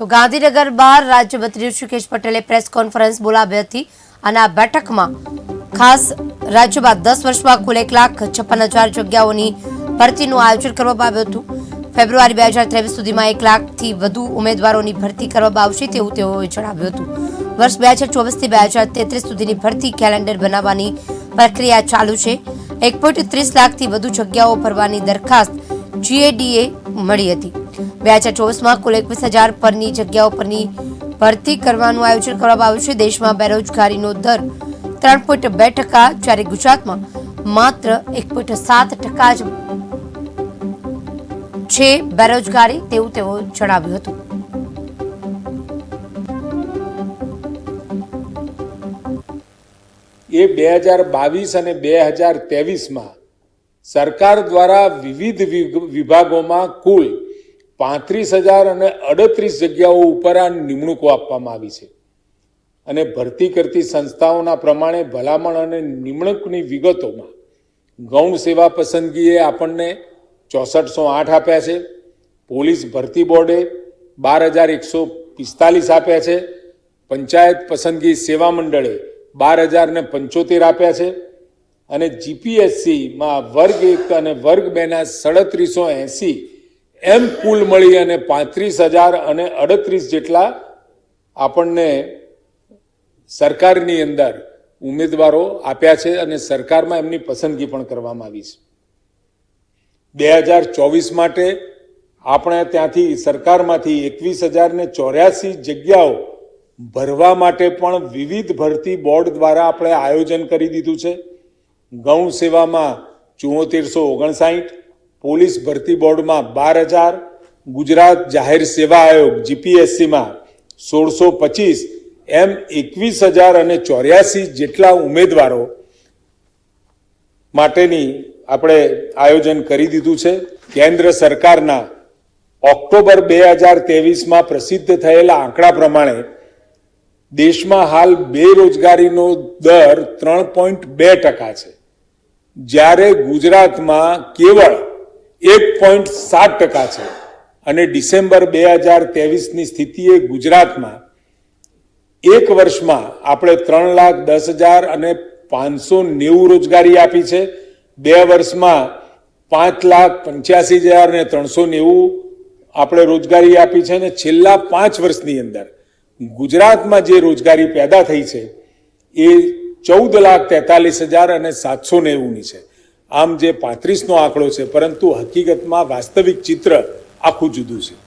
તો ગાંધીનગર બહાર રાજ્યમંત્રી ઋષિકેશ પટેલે પ્રેસ કોન્ફરન્સ બોલાવી હતી અને આ બેઠકમાં ખાસ રાજ્યમાં દસ વર્ષમાં કુલ એક લાખ છપ્પન હજાર જગ્યાઓની ભરતીનું આયોજન કરવામાં આવ્યું હતું. ફેબ્રુઆરી બે હજાર ત્રેવીસ સુધીમાં એક લાખથી વધુ ઉમેદવારોની ભરતી કરવામાં આવશે તેવું તેઓએ જણાવ્યું હતું. વર્ષ બે હજાર ચોવીસથી બે હજાર તેત્રીસ સુધીની ભરતી કેલેન્ડર બનાવવાની પ્રક્રિયા ચાલુ છે. એક પોઈન્ટ ત્રીસ લાખથી વધુ જગ્યાઓ ભરવાની દરખાસ્ત જીએડીએ મળી હતી. બે હજાર ચોવીસમાં કુલ એકવીસ હજાર પરની જગ્યાઓ પરની ભરતી કરવાનું આયોજન કરવામાં આવ્યું છે. દેશમાં બેરોજગારીનો દર ત્રણ પોઈન્ટ બે ટકા, જ્યારે ગુજરાતમાં માત્ર એક પોઈન્ટ સાત ટકા જ છે બેરોજગારી તેવું તેઓ જણાવ્યું હતું. એ બે હજાર બાવીસ અને બે હજાર ત્રેવીસમાં સરકાર દ્વારા વિવિધ વિભાગોમાં કુલ પાંત્રીસ હજાર અને અડત્રીસ જગ્યાઓ ઉપર આ નિમણૂકો આપવામાં આવી છે. અને ભરતી કરતી સંસ્થાઓના પ્રમાણે ભલામણ અને નિમણૂકની વિગતોમાં ગૌણ સેવા પસંદગીએ આપણને ચોસઠસો આઠ આપ્યા છે. પોલીસ ભરતી બોર્ડે બાર હજાર એકસો પિસ્તાલીસ આપ્યા છે. પંચાયત પસંદગી સેવા મંડળે બાર હજાર ને પંચોતેર આપ્યા છે. અને જીપીએસસીમાં વર્ગ એક અને વર્ગ બેના સાડત્રીસો એંસી એમ કુલ મળી અને પાંત્રીસ હજાર અને અડત્રીસ જેટલા આપણને સરકારની અંદર ઉમેદવારો આપ્યા છે અને સરકારમાં એમની પસંદગી પણ કરવામાં આવી છે. બે હજાર ચોવીસ માટે આપણે ત્યાંથી સરકારમાંથી એકવીસ હજાર ને ચોર્યાસી જગ્યાઓ ભરવા માટે પણ વિવિધ ભરતી બોર્ડ દ્વારા આપણે આયોજન કરી દીધું છે. ગૌ સેવામાં ચુમ્મોતેરસો ઓગણસાઠ પોલીસ ભરતી બોર્ડમાં બાર હજાર, ગુજરાત જાહેર સેવા આયોગ, જીપીએસસીમાં સોળસો પચીસ, એમ એકવીસ હજાર અને ચોર્યાસી જેટલા ઉમેદવારો માટેની આપણે આયોજન કરી દીધું છે. કેન્દ્ર સરકારના ઓક્ટોબર બે હજાર ત્રેવીસમાં પ્રસિદ્ધ થયેલા આંકડા પ્રમાણે દેશમાં હાલ બેરોજગારીનો દર ત્રણ પોઈન્ટ બે ટકા છે. જ્યારે ગુજરાતમાં કેવળ એક પોઈન્ટ સાત ટકા છે. અને ડિસેમ્બર બે હજાર ત્રેવીસની સ્થિતિએ ગુજરાતમાં એક વર્ષમાં આપણે ત્રણ લાખ દસ હજાર અને પાંચસો નેવું રોજગારી આપી છે. બે વર્ષમાં પાંચ લાખ પંચ્યાસી હજાર ને ત્રણસો નેવું આપણે રોજગારી આપી છે અને છેલ્લા પાંચ વર્ષની અંદર ગુજરાતમાં જે રોજગારી પેદા થઈ છે એ ચૌદ લાખ તેતાલીસ હજાર અને સાતસો નેવુંની છે. આમ જે પાંત્રીસનો આંકડો છે પરંતુ હકીકતમાં વાસ્તવિક ચિત્ર આખું જુદું છે.